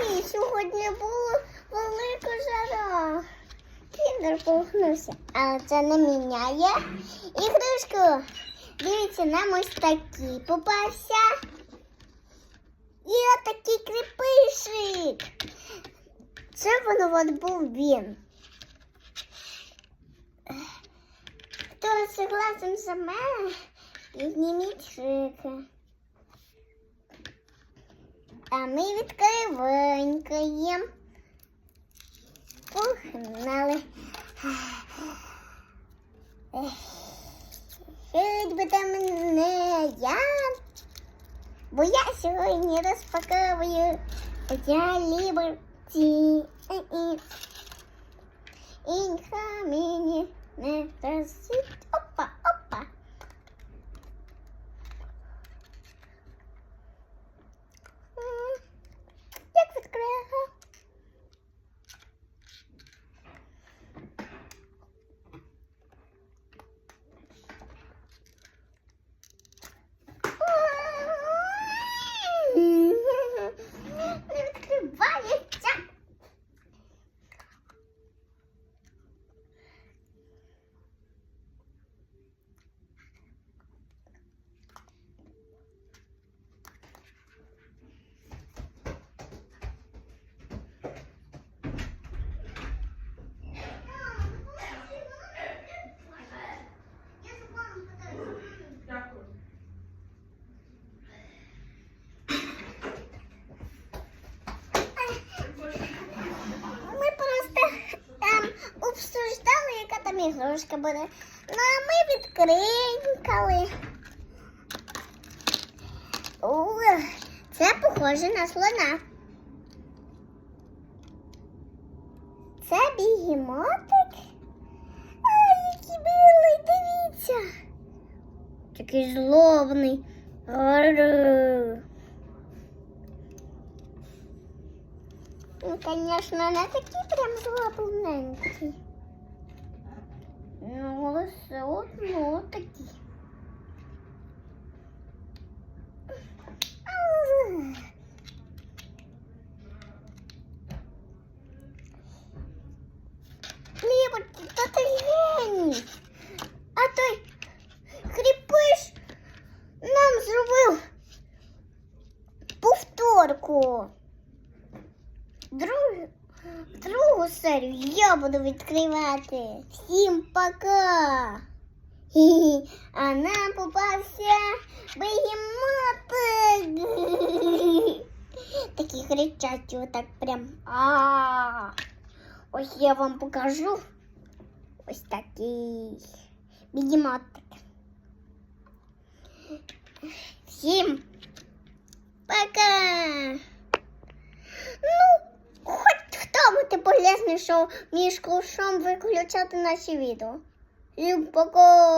І сьогодні була велика жара. Кіндер погнувся, але це не міняє іграшку. Дивіться, нам ось такий попався. І отакий кріпишик. Це воно от був він. Хто согласен за мене, підніміть руки. А ми відкриванькаємо. Погнали. Хоть би там не я, бо я сьогодні розпаковую я Ліберті. Інха мені Там буде. Ну, а ми відкринькали. О, це похоже на слона. Це бігемотик. Ай, який білий, дивіться. Такий злобний. Ну, конечно, не такий прям злобненький. Ау. Ліберті, то ти геній. А той кріпиш нам зробив повторку. Друг... Другу серію я буду відкривати. Всім пока! Хі-хі. А нам попався бегемотик. Такий кричать отак прям. А. Ось я вам покажу. Ось такий бегемотик. Всім пока! Ну, хоч хто буде полезний, що між кушом виключати наші відео. І пока!